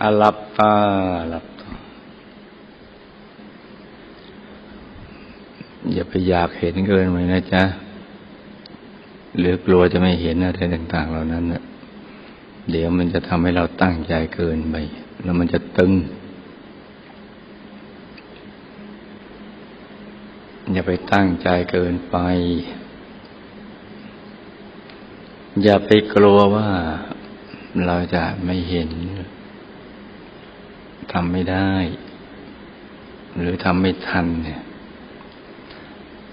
อาลับตาหลับตาอย่าไปอยากเห็นเกินไปนะจ๊ะหรือกลัวจะไม่เห็นอะไรต่างๆ เหล่านั้นนะเดี๋ยวมันจะทำให้เราตั้งใจเกินไป แล้วมันจะตึง อย่าไปตั้งใจเกินไป อย่าไปกลัวว่าเราจะไม่เห็น ทำไม่ได้ หรือทำไม่ทันเนี่ย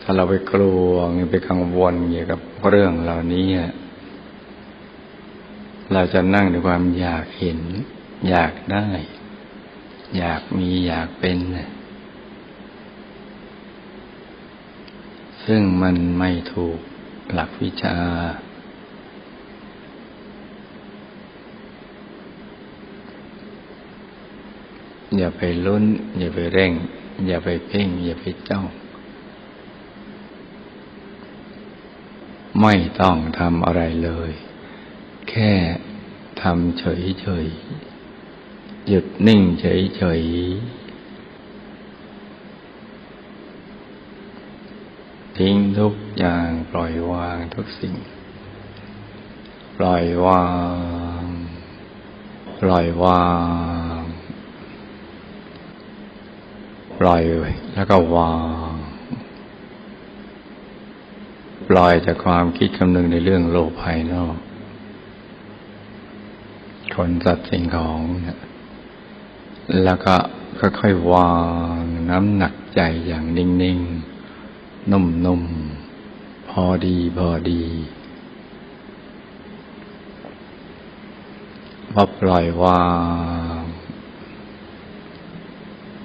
ถ้าเราไปกลัวไปกังวลเกี่ยวกับเรื่องเหล่านี้เราจะนั่งด้วยความอยากเห็น อยากได้ อยากมีอยากเป็น ซึ่งมันไม่ถูกหลักวิชา อย่าไปลุ้น อย่าไปเร่ง อย่าไปเพ่ง อย่าไปจ้อง ไม่ต้องทำอะไรเลย แค่ทำเฉยๆ หยุดนิ่งเฉยๆ ทิ้งทุกอย่างปล่อยวางทุกสิ่ง ปล่อยวาง ปล่อยวาง ปล่อยแล้วก็วาง ปล่อยจากความคิดคำนึงในเรื่องโลกภายนอก คนสัตว์สิ่งของแล้วก็ค่อยๆวางน้ำหนักใจอย่างนิ่งๆ นุ่มๆ พอดีพอดีพอปล่อยวาง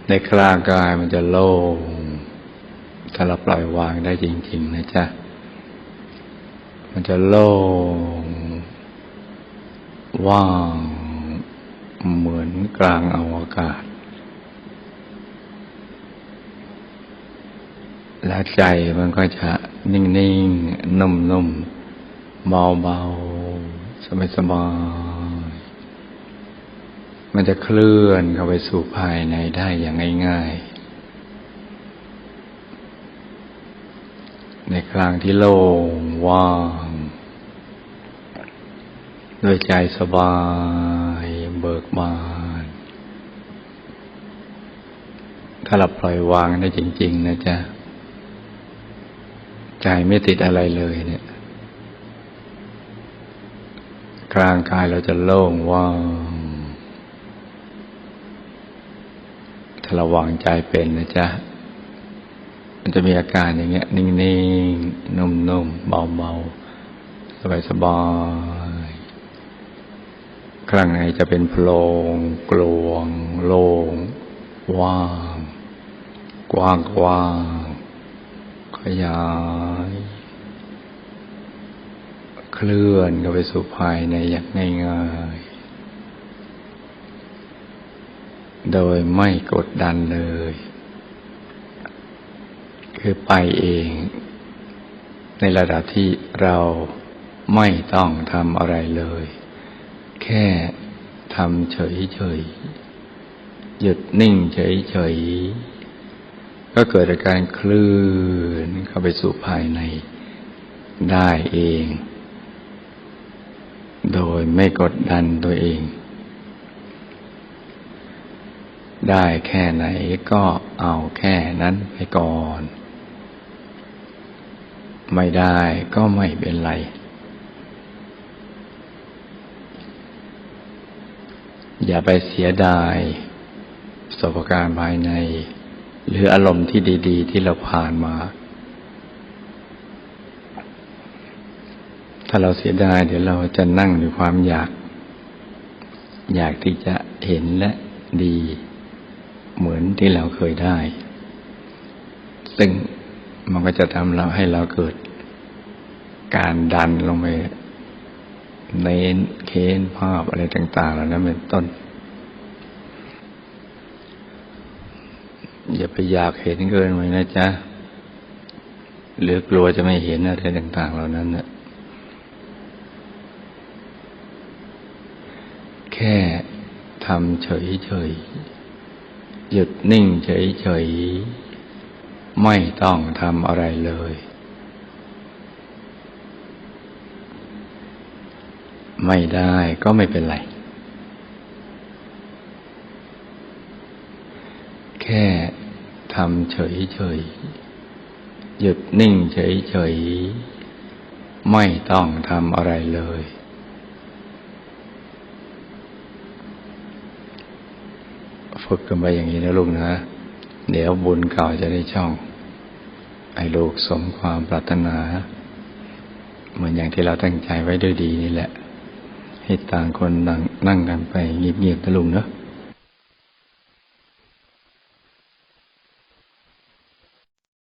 ในคลางกายมันจะโล่งถ้าเราปล่อยวางได้จริง ๆ นะจ๊ะ มันจะโล่งว่างเหมือนกลางอวกาศ และใจมันก็จะนิ่ง ๆ นุ่ม ๆ เบา ๆ สบาย มันจะเคลื่อนเข้าไปสู่ภายในได้อย่างง่ายๆ ในกลางที่โล่งว่างด้วยใจสบายเบิกบาน ถ้าเราปล่อยวางได้จริง ๆ นะจ๊ะ ใจไม่ติดอะไรเลยเนี่ย กลางกายเราจะโล่งว่างถ้าเราวางใจเป็นนะจ๊ะ มันจะมีอาการอย่างเงี้ย นิ่งๆ นุ่มๆ เบาๆ สบายๆ ข้างในจะเป็นโพรงกลวง โล่งว่าง กว้างกว้างขยาย เคลื่อนเข้าไปสู่ภายในอย่างง่ายๆ โดยไม่กดดันเลย คือไปเอง ในระดับที่เราไม่ต้องทำอะไรเลย แค่ทำเฉยๆ หยุดนิ่งเฉยๆ ก็เกิดอาการคลื่นเข้าไปสู่ภายในได้เอง โดยไม่กดดันตัวเอง ได้แค่ไหนก็เอาแค่นั้นไปก่อน ไม่ได้ก็ไม่เป็นไร อย่าไปเสียดายประสบการณ์ภายใน หรืออารมณ์ที่ดี ๆ ที่เราผ่านมา ถ้าเราเสียดายเดี๋ยวเราจะนั่งด้วยความอยาก อยากที่จะเห็นและดี เหมือนที่เราเคยได้ ซึ่งมันก็จะทำเราให้เราเกิด การดันลงไปเน้นเค้นภาพอะไรต่างๆแล้วนั้นเป็นต้น อย่าไปอยากเห็นเกินไปนะจ๊ะหรือกลัวจะไม่เห็นอะไรต่าง ๆ เหล่านั้นนะแค่ทำเฉยๆ หยุดนิ่งเฉยๆ ไม่ต้องทำอะไรเลย ไม่ได้ก็ไม่เป็นไร แค่ทำเฉยๆ หยุดนิ่งเฉยๆ ไม่ต้องทำอะไรเลย ฝึกกันไปอย่างนี้นะลูกนะ เดี๋ยวบุญเก่าจะได้ช่อง ไอ้ลูกสมความปรารถนา เหมือนอย่างที่เราตั้งใจไว้ด้วยดีนี่แหละ ให้ต่างคนนั่งนั่งกันไปเงียบๆนะลุงเนาะ